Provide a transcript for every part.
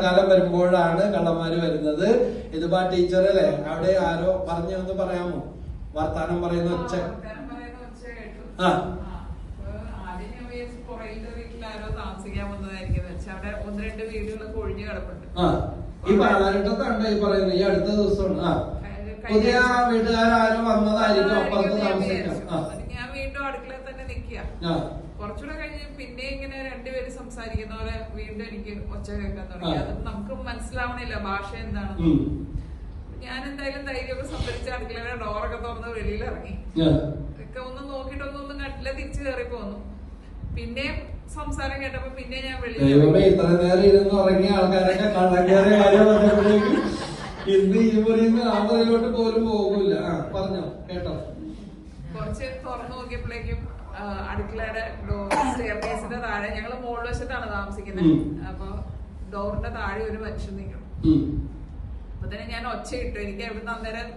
മഴക്കാലം വരുമ്പോഴാണ് കള്ളന്മാര് വരുന്നത്. ഇതിപ്പോ ടീച്ചർ അല്ലേ? അവിടെ ആരോ പറഞ്ഞു ഒന്ന് പറയാമോ? വർത്താനം പറയുന്ന ഒച്ച. പറയുന്ന ആ. ഈ പാലാരിട്ടത്താണ് ഈ പറയുന്നത്. ഈ അടുത്ത ദിവസമാണ്. ആ. പുതിയ വീട്ടുകാരും വന്നതായിരിക്കും. അപ്പുറത്ത് താമസിക്കാം. ആ. ഞാൻ വീണ്ടും അടുക്കളയിൽ തന്നെ നിക്കുക ആ കുറച്ചുകൂടെ കഴിഞ്ഞ് പിന്നെ ഇങ്ങനെ രണ്ടുപേര് സംസാരിക്കുന്ന പോലെ വീണ്ടും എനിക്ക് ഒച്ച കേൾക്കാൻ തുടങ്ങി. അത് നമുക്ക് മനസ്സിലാവണില്ല ഭാഷ എന്താണ് ഞാൻ എന്തായാലും ധൈര്യമൊക്കെ സംഭരിച്ച് അടുക്കളയുടെ ഡോറൊക്കെ തുറന്ന് വെളിയിൽ ഇറങ്ങി. ഒക്കെ ഒന്ന് നോക്കിയിട്ടൊന്നും ഒന്നും കണ്ടില്ല തിരിച്ചു കയറി പോന്നു. പിന്നെ സംസാരം കേട്ടപ്പോ പിന്നെ ഞാൻ വെളിയിൽ ഇന്ന് ഈ ആ പോലും പോകൂല. പറഞ്ഞോ കേട്ടോ. കുറച്ച് തുറന്നു നോക്കിയപ്പോഴേക്കും അടുക്കളയുടെ സ്റ്റെയർകേസിന്റെ താഴെ. ഞങ്ങൾ മുകൾ വശത്താണ് താമസിക്കുന്നത്. അപ്പൊ ഡോറിന്റെ താഴെ ഒരു മനുഷ്യൻ നിൽക്കണം. അപ്പൊ തന്നെ ഞാൻ ഒച്ച ഇട്ടു. എനിക്ക് എവിടുന്ന് അന്നേരം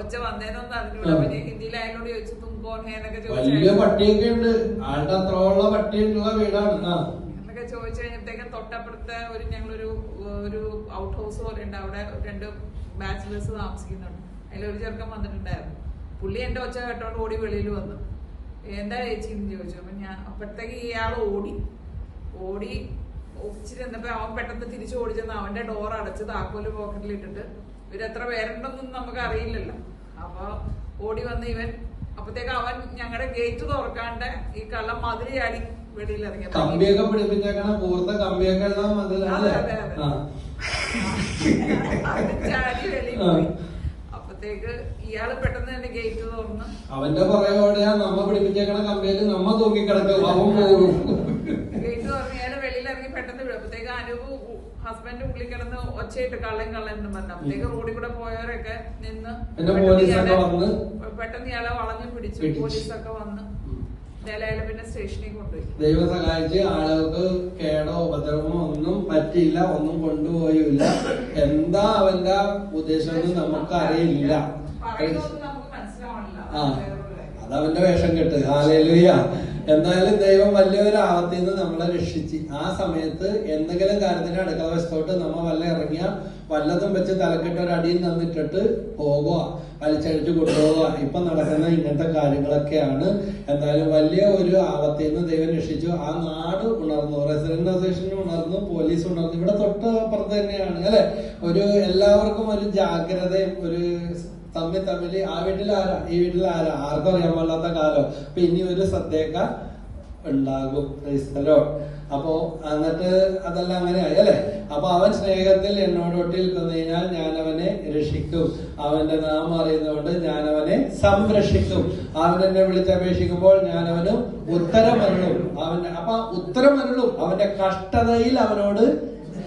ഒച്ച വന്നേന്നൊന്നും അറിഞ്ഞൂടാ. അപ്പൊ ഞാൻ ഹിന്ദിയിൽ അയാളോട് ചോദിച്ചു തും എന്നൊക്കെ ചോദിച്ചു എന്നൊക്കെ ചോദിച്ചു കഴിഞ്ഞപ്പോഴത്തേക്കും തൊട്ടപ്പുറത്തെ ഒരു ഞങ്ങളൊരു ഒരു ഔട്ട് ഹൗസ് പോലെ ഉണ്ട്. അവിടെ രണ്ട് ബാച്ചിലേഴ്സ് താമസിക്കുന്നുണ്ട്. അതിലൊരു ചെറുക്കം വന്നിട്ടുണ്ടായിരുന്നു. പുള്ളി എന്റെ ഒച്ച കേട്ടോണ്ട് ഓടി വെളിയിൽ വന്നു. എന്താ ചേച്ചി എന്ന് ചോദിച്ചു. അപ്പൊ ഞാൻ അപ്പോഴത്തേക്ക് ഇയാൾ ഓടി. ഓടി ഒച്ചിരി എന്നപ്പോ അവൻ പെട്ടെന്ന് തിരിച്ചു ഓടിച്ചെന്ന് അവന്റെ ഡോർ അടച്ച് താക്കോൽ പോക്കറ്റിൽ ഇട്ടിട്ട് ഇവരെത്ര പേരുണ്ടെന്നും നമുക്ക് അറിയില്ലല്ലോ അപ്പൊ ഓടി വന്ന് ഇവൻ അപ്പത്തേക്ക് അവൻ ഞങ്ങളുടെ ഗേറ്റ് തുറക്കാണ്ട് ഈ കള്ളം മതിരി ചാടി വെളിയിൽ ഇറങ്ങി. കമ്പിയൊക്കെ പിടിപ്പിച്ചേക്കണ പൂർത്ത കമ്പിയൊക്കെ ചാടി വെളിയിൽ പോയി. അപ്പത്തേക്ക് ഇയാൾ പെട്ടെന്ന് തന്നെ ഗേറ്റ് തുറന്ന് അവന്റെ പുറകോടെയാ നമ്മ പിടിപ്പിച്ചേക്കണ കമ്പനി നമ്മ തൂക്കിക്കിടക്കും അവൻ പോകും ഗേറ്റ് തുറന്ന് ഇയാൾ വെളിയിൽ ഇറങ്ങി പെട്ടെന്ന് വിടും. അപ്പത്തേക്ക് അനൂപ് ഹസ്ബൻഡ് ഉള്ളിൽ കിടന്ന് ഒച്ചയിട്ട് കള്ളൻ കള്ളൻ എന്ന് പറഞ്ഞു. അപ്പത്തേക്ക് റോഡിൽ കൂടെ പോയവരൊക്കെ നിന്ന് പെട്ടെന്ന് ഇയാളെ- വളഞ്ഞു പിടിച്ചു പിടിച്ചു. പോലീസൊക്കെ വന്ന് ഇയാളെ പിന്നെ സ്റ്റേഷനിൽ കൊണ്ടുപോയി ദൈവം സഹായിച്ച് ആളുകൾക്ക് കേടോ ഉപദ്രവമോ ഒന്നും പറ്റിയില്ല ഒന്നും കൊണ്ടുപോയില്ല. എന്താ അവന്റെ ഉദ്ദേശം നമുക്ക് അറിയില്ല. ആ അതവന്റെ വേഷം കെട്ട്. ഹാലേലുയ എന്തായാലും ദൈവം വലിയൊരു ആപത്തിൽ നിന്ന് നമ്മളെ രക്ഷിച്ച്. ആ സമയത്ത് എന്തെങ്കിലും കാര്യത്തിന് അടുക്കള വശത്തോട്ട് നമ്മ വല്ല ഇറങ്ങിയ വല്ലതും വെച്ച് തലക്കെട്ട് ഒരു അടിയിൽ നിന്നിട്ടിട്ട് പോകുക വലിച്ചഴിച്ച് കൊണ്ടുപോവുക. ഇപ്പൊ നടക്കുന്ന ഇങ്ങനത്തെ കാര്യങ്ങളൊക്കെയാണ്. എന്തായാലും വലിയ ഒരു ആപത്തിൽ നിന്ന് ദൈവം രക്ഷിച്ചു. ആ നാട് ഉണർന്നു റെസിഡന്റ് അസോസിയേഷൻ ഉണർന്നു പോലീസ് ഉണർന്നു. ഇവിടെ തൊട്ട് അപ്പുറത്ത് തന്നെയാണ് അല്ലെ? ഒരു എല്ലാവർക്കും ഒരു ജാഗ്രതയും ഒരു തമ്മിൽ തമ്മിൽ ആ വീട്ടിൽ ആരാ? ഈ വീട്ടിൽ ആരാ? ആർക്കും അറിയാൻ പാടില്ലാത്ത കാലം. അപ്പൊ ഇനി ഒരു സദ്യക്ക ഉണ്ടാകും. അപ്പോ എന്നിട്ട് അതെല്ലാം ആയി അല്ലെ? അപ്പൊ അവൻ സ്നേഹത്തിൽ എന്നോട് ഒട്ടിരിക്കുന്നു. കഴിഞ്ഞാൽ ഞാൻ അവനെ രക്ഷിക്കും. അവന്റെ നാമം അറിയുന്നതുകൊണ്ട് ഞാൻ അവനെ സംരക്ഷിക്കും. അവൻ എന്നെ വിളിച്ചപേക്ഷിക്കുമ്പോൾ ഞാൻ അവന് ഉത്തരമരുളും അവന്റെ അപ്പൊ ഉത്തരമരുളും അവന്റെ കഷ്ടതയിൽ അവനോട്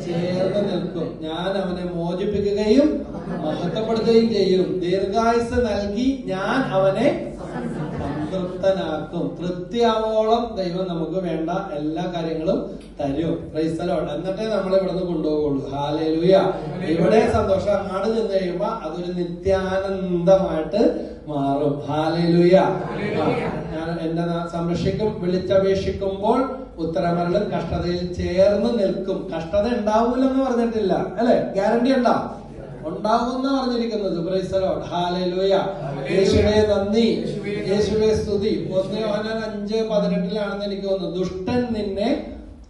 ചേർന്ന് നിൽക്കും. ഞാൻ അവനെ മോചിപ്പിക്കുകയും മഹത്വപ്പെടുത്തുകയും ചെയ്യും ദീർഘായുസ് നൽകി ഞാൻ അവനെ സംതൃപ്തനാക്കും. തൃപ്തിയാവോളം ദൈവം നമുക്ക് വേണ്ട എല്ലാ കാര്യങ്ങളും തരും. ക്രൈസ്തലോട്ട് എന്നിട്ടേ നമ്മൾ ഇവിടെ നിന്ന് കൊണ്ടുപോകുള്ളൂ ഹാലേലുയ ഇവിടെ സന്തോഷം. അങ്ങാട് ചെന്ന് കഴിയുമ്പോ അതൊരു നിത്യാനന്ദമായിട്ട് മാറും. ഹാലേലുയ ഞാൻ എന്റെ സംരക്ഷിക്കും വിളിച്ചപേക്ഷിക്കുമ്പോൾ ഉത്തരമരളും കഷ്ടതയിൽ ചേർന്ന് നിൽക്കും. കഷ്ടത ഉണ്ടാവൂലെന്ന് പറഞ്ഞിട്ടില്ല. അല്ലെ? ഗ്യാരണ്ടി ഉണ്ടോ? ഉണ്ടാകുമെന്ന് പറഞ്ഞിരിക്കുന്നത്. യേശുവേ നന്ദി. യേശുവേ സ്തുതി. ഒന്ന് അഞ്ച് പതിനെട്ടിലാണെന്ന് എനിക്ക് തോന്നുന്നു. ദുഷ്ടൻ നിന്നെ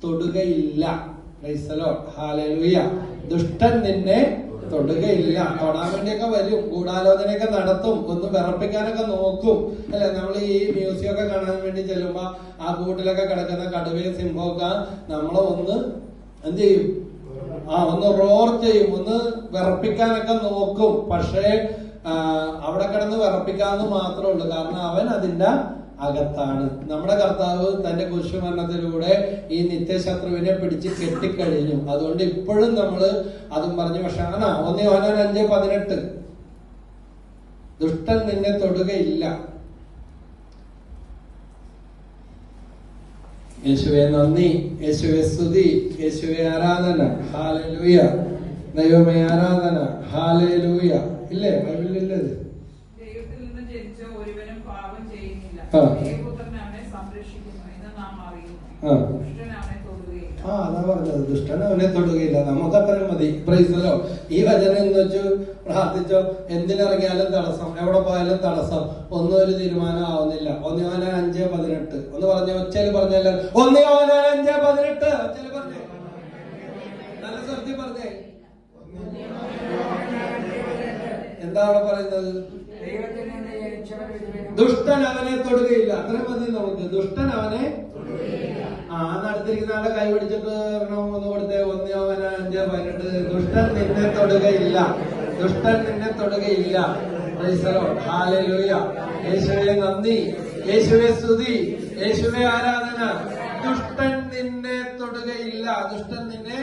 തൊടുകയില്ല. ഹാലലൂയ ദുഷ്ടൻ നിന്നെ തൊടുകയില്ല. തൊടാൻ വേണ്ടിയൊക്കെ വരും. ഗൂഢാലോചനയൊക്കെ നടത്തും. ഒന്ന് വിറപ്പിക്കാനൊക്കെ നോക്കും. അല്ലെ? നമ്മൾ ഈ മ്യൂസിയം ഒക്കെ കാണാൻ വേണ്ടി ചെല്ലുമ്പോ ആ കൂട്ടിലൊക്കെ കിടക്കുന്ന കടുവയും സിംഹമൊക്കെ നമ്മളെ ഒന്ന് എന്ത് ചെയ്യും? ആ ഒന്ന് റോർ ചെയ്യും ഒന്ന് വിറപ്പിക്കാനൊക്കെ നോക്കും. പക്ഷേ അവിടെ കിടന്ന് വിറപ്പിക്കാന്ന് മാത്രമേ ഉള്ളൂ. കാരണം അവൻ അതിന്റെ അകത്താണ്. നമ്മുടെ കർത്താവ് തന്റെ കുരിശുമരണത്തിലൂടെ ഈ നിത്യശത്രുവിനെ പിടിച്ച് കെട്ടിക്കഴിഞ്ഞു. അതുകൊണ്ട് ഇപ്പോഴും നമ്മൾ അതും പറഞ്ഞു പക്ഷെ ആണാ ഒന്ന് യോഹന്നാൻ അഞ്ച് പതിനെട്ട്. ദുഷ്ടൻ നിന്നെ തൊടുകയില്ല. യേശുവെ നന്ദി. യേശുവെ സ്തുതി. യേശുവെ ആരാധന. ഹാലലൂയ. ദൈവമേ ആരാധന. ഹാലലൂയ. ഇല്ലേ? ബൈബിളിലില്ലേ ആ. ആ. ആ അതാ പറഞ്ഞത്. ദുഷ്ടൻ അവനെ തൊടുകയില്ല. നമുക്ക് അത്രയും മതി. പ്രൈസലോ ഈ വചനം എന്ന് വെച്ചു പ്രാർത്ഥിച്ചോ എന്തിനിറങ്ങിയാലും തടസ്സം എവിടെ പോയാലും തടസ്സം ഒന്നും ഒരു തീരുമാനം ആവുന്നില്ല. ഒന്നിയോന അഞ്ച് പതിനെട്ട്. ഒന്ന് പറഞ്ഞ ഒച്ചയിൽ ഒന്ന് ഒന്നിയോന അഞ്ച് പതിനെട്ട്. ഒച്ചയിൽ നല്ല സത്യം പറഞ്ഞേ. എന്താ അവിടെ പറയുന്നത്? ദുഷ്ടൻ അവനെ തൊടുകയില്ല. അത്ര മതി നമുക്ക്. ദുഷ്ടൻ അവനെ ആ നടത്തിരിക്കുന്ന ആളെ കൈ പിടിച്ചിട്ട് ഒന്ന് കൊടുത്തേ ഒന്ന് അവന അഞ്ച് പതിനെട്ട്. ദുഷ്ടൻ നിന്നെ തൊടുകയില്ല. ദുഷ്ടൻ നിന്നെ തൊടുകയില്ല. യേശുവെ നന്ദി. യേശുവെ സ്തുതി. യേശുവെ ആരാധന. ദുഷ്ടൻ നിന്നെ തൊടുകയില്ല. ദുഷ്ടൻ നിന്നെ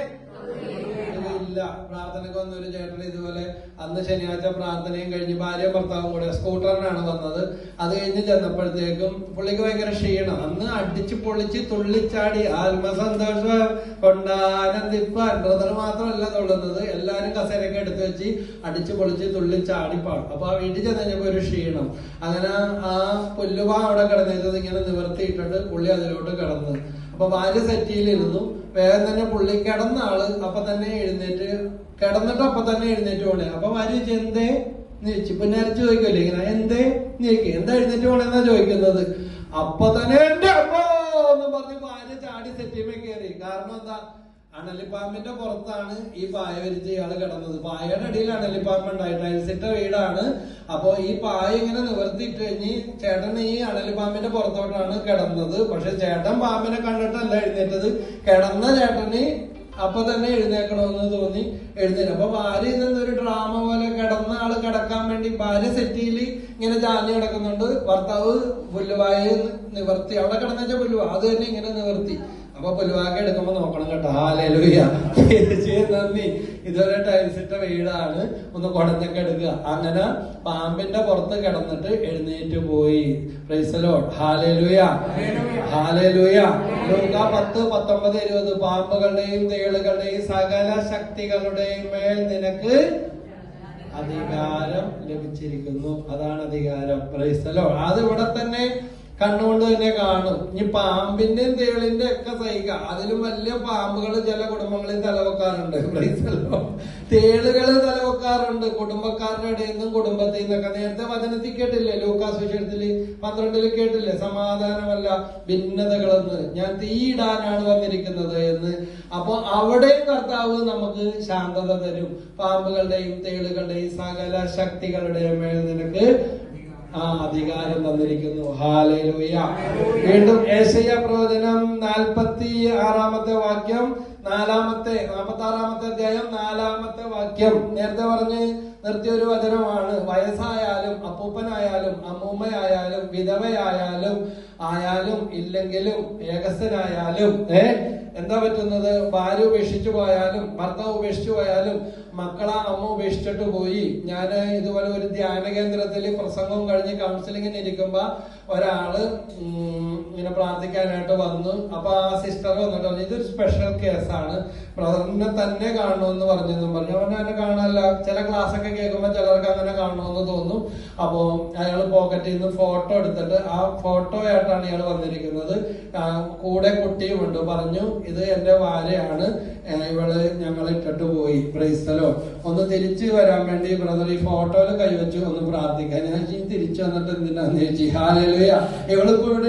ഇല്ല. പ്രാർത്ഥനയ്ക്ക് വന്ന ഒരു ചേട്ടൻ ഇതുപോലെ അന്ന് ശനിയാഴ്ച പ്രാർത്ഥനയും കഴിഞ്ഞ് ഭാര്യ ഭർത്താവും കൂടെ സ്കൂട്ടറിനാണ് വന്നത്. അത് കഴിഞ്ഞ് ചെന്നപ്പോഴത്തേക്കും പുള്ളിക്ക് ഭയങ്കര ക്ഷീണം. അന്ന് അടിച്ച് പൊളിച്ച് തുള്ളിച്ചാടി ആത്മസന്തോഷം കൊണ്ടാനന്ദിപ്പാൻ ബ്രദർ മാത്രമല്ല തുള്ളുന്നത്. എല്ലാരും കസേരയൊക്കെ എടുത്തു വെച്ച് അടിച്ച് പൊളിച്ച് തുള്ളിച്ചാടി പാടും. അപ്പൊ ആ വീട്ടിൽ ചെന്ന് കഴിഞ്ഞപ്പോ ഒരു ക്ഷീണം. അങ്ങനെ ആ പുല്ലുവാ അവിടെ കിടന്നത് ഇങ്ങനെ നിവർത്തിയിട്ടിട്ട് പുള്ളി അതിലോട്ട് കിടന്ന്. അപ്പൊ ഭാര്യ സെറ്റിയിലിരുന്നു വേഗം തന്നെ പുള്ളി കിടന്ന ആൾ അപ്പൊ തന്നെ എഴുന്നേറ്റ് കിടന്നിട്ട് അപ്പൊ തന്നെ എഴുന്നേറ്റ് പോണേ. അപ്പൊ ഭാര്യ എന്തേ എന്ന് ചോദിച്ചു പിന്നെ ചോദിക്കല്ലേ ഇങ്ങനെ എന്തേ എന്ന് എന്താ എഴുന്നേറ്റ് പോണെന്നാ ചോദിക്കുന്നത്. അപ്പൊ തന്നെ എന്റെ അപ്പോ എന്ന് പറഞ്ഞ് ഭാര്യ ചാടി സെറ്റിമേ കയറി. കാരണം എന്താ? അണലിപ്പാമ്പിന്റെ പുറത്താണ് ഈ പായ വരിച്ച് ഇയാൾ കിടന്നത്. പായയുടെ അടിയിൽ അണലിപ്പാമ്പ് ഉണ്ടായി ടൈൽസിട്ട വീടാണ്. അപ്പൊ ഈ പായ ഇങ്ങനെ നിവർത്തിയിട്ട് കഴിഞ്ഞ് ചേട്ടൻ ഈ അണലിപ്പാമ്പിന്റെ പുറത്തോട്ടാണ് കിടന്നത്. പക്ഷെ ചേട്ടൻ പാമ്പിനെ കണ്ടിട്ടല്ല എഴുന്നേറ്റത്. കിടന്ന ചേട്ടന് അപ്പൊ തന്നെ എഴുന്നേക്കണമെന്ന് തോന്നി. എഴുന്നേറ്റ്. അപ്പൊ ഭാര്യ നിന്നൊരു ഡ്രാമ പോലെ കിടന്ന ആൾ കിടക്കാൻ വേണ്ടി ഭാര്യ സെറ്റിയിൽ ഇങ്ങനെ ചാഞ്ഞു കിടക്കുന്നുണ്ട്. ഭർത്താവ് പുല്ലുവായ നിവർത്തി. അവിടെ കിടന്നു വെച്ചാൽ പുല്ലുവ. അത് തന്നെ ഇങ്ങനെ നിവർത്തി. അപ്പൊ പുലുവാക്ക എടുക്കുമ്പോ നോക്കണം കേട്ടോ. ഹാലലുയ നന്ദി. ഇതുവരെ ടൈൽസിട്ട വീടാണ്. ഒന്ന് കുടഞ്ഞൊക്കെ എടുക്കുക. അങ്ങനെ പാമ്പിന്റെ പുറത്ത് കിടന്നിട്ട് എഴുന്നേറ്റ് പോയി. പ്രൈസലോ ഹാലലുയ ഹാലലുയ ലൂക്ക പത്ത് പത്തൊമ്പത് ഇരുപത്. പാമ്പുകളുടെയും തേളുകളുടെയും സകല ശക്തികളുടെയും മേൽ നിനക്ക് അധികാരം ലഭിച്ചിരിക്കുന്നു. അതാണ് അധികാരം. പ്രൈസലോ അത് ഇവിടെ തന്നെ കണ്ണുകൊണ്ട് തന്നെ കാണും. ഇനി പാമ്പിന്റെയും തേളിന്റെ ഒക്കെ സഹിക്ക അതിലും വലിയ പാമ്പുകൾ ചില കുടുംബങ്ങളിൽ തലവെക്കാറുണ്ട്. തേളുകൾ തലവെക്കാറുണ്ട്. കുടുംബക്കാരുടെ ഇടയിൽ നിന്നും കുടുംബത്തിൽ നിന്നൊക്കെ. നേരത്തെ വചനത്തിൽ കേട്ടില്ലേ? ലൂക്കാസ് വിഷയത്തിൽ പന്ത്രണ്ടിൽ കേട്ടില്ലേ? സമാധാനമല്ല ഭിന്നതകളെന്ന്. ഞാൻ തീയിടാനാണ് വന്നിരിക്കുന്നത് എന്ന്. അപ്പൊ അവിടെയും കർത്താവ് നമുക്ക് ശാന്തത തരും. പാമ്പുകളുടെയും തേളുകളുടെയും സകല ശക്തികളുടെയും മേൽ നിനക്ക് ആ അധികാരം തന്നിരിക്കുന്നു. ഹാലയിലൂയ വീണ്ടും ഏഷ്യ പ്രവചനം നാൽപ്പത്തി ആറാമത്തെ വാക്യം നാലാമത്തെ നാൽപ്പത്തി ആറാമത്തെ അധ്യായം നാലാമത്തെ വാക്യം. നേരത്തെ പറഞ്ഞ് നിർത്തിയ ഒരു വചനമാണ്. വയസ്സായാലും അപ്പൂപ്പനായാലും അമ്മൂമ്മയായാലും വിധവയായാലും ആയാലും ഇല്ലെങ്കിലും ഏകസ്ഥനായാലും ഏ എന്താ പറ്റുന്നത്? ഭാര്യ ഉപേക്ഷിച്ചു പോയാലും ഭർത്താവ് ഉപേക്ഷിച്ചു പോയാലും മക്കളെ അമ്മ ഉപേക്ഷിച്ചിട്ട് പോയി. ഞാൻ ഇതുപോലെ ഒരു ധ്യാന കേന്ദ്രത്തിൽ പ്രസംഗം കഴിഞ്ഞ് കൗൺസിലിങ്ങിന് ഇരിക്കുമ്പോ ഒരാൾ ഇങ്ങനെ പ്രാർത്ഥിക്കാനായിട്ട് വന്നു. അപ്പൊ ആ സിസ്റ്റർ വന്നിട്ട് പറഞ്ഞു ഇതൊരു സ്പെഷ്യൽ കേസാണ് ബ്രദറിനെ തന്നെ കാണണമെന്ന് പറഞ്ഞു എന്നും പറഞ്ഞു. അവനെ എന്നെ കാണാനല്ല ചില ക്ലാസ് ഒക്കെ കേൾക്കുമ്പോൾ ചിലർക്ക് അങ്ങനെ കാണണമെന്ന് തോന്നും. അപ്പോ അയാൾ പോക്കറ്റിൽ നിന്ന് ഫോട്ടോ എടുത്തിട്ട് ആ ഫോട്ടോ ആയിട്ടാണ് ഇയാൾ വന്നിരിക്കുന്നത് കൂടെ കുട്ടിയുമുണ്ട്. പറഞ്ഞു ഇത് എന്റെ ഭാര്യയാണ്. ഇവൾ ഞങ്ങൾ ഇട്ടിട്ട് പോയി. പ്രൈസ്തലോ ഒന്ന് തിരിച്ചു വരാൻ വേണ്ടി ബ്രദർ ഈ ഫോട്ടോയിൽ കൈവച്ചു ഒന്ന് പ്രാർത്ഥിക്കാൻ ഞാൻ തിരിച്ചു വന്നിട്ട് എന്തിനാന്ന് ചോദിച്ചു? ഹാലലുയ ഇവളിപ്പോ ഇവിടെ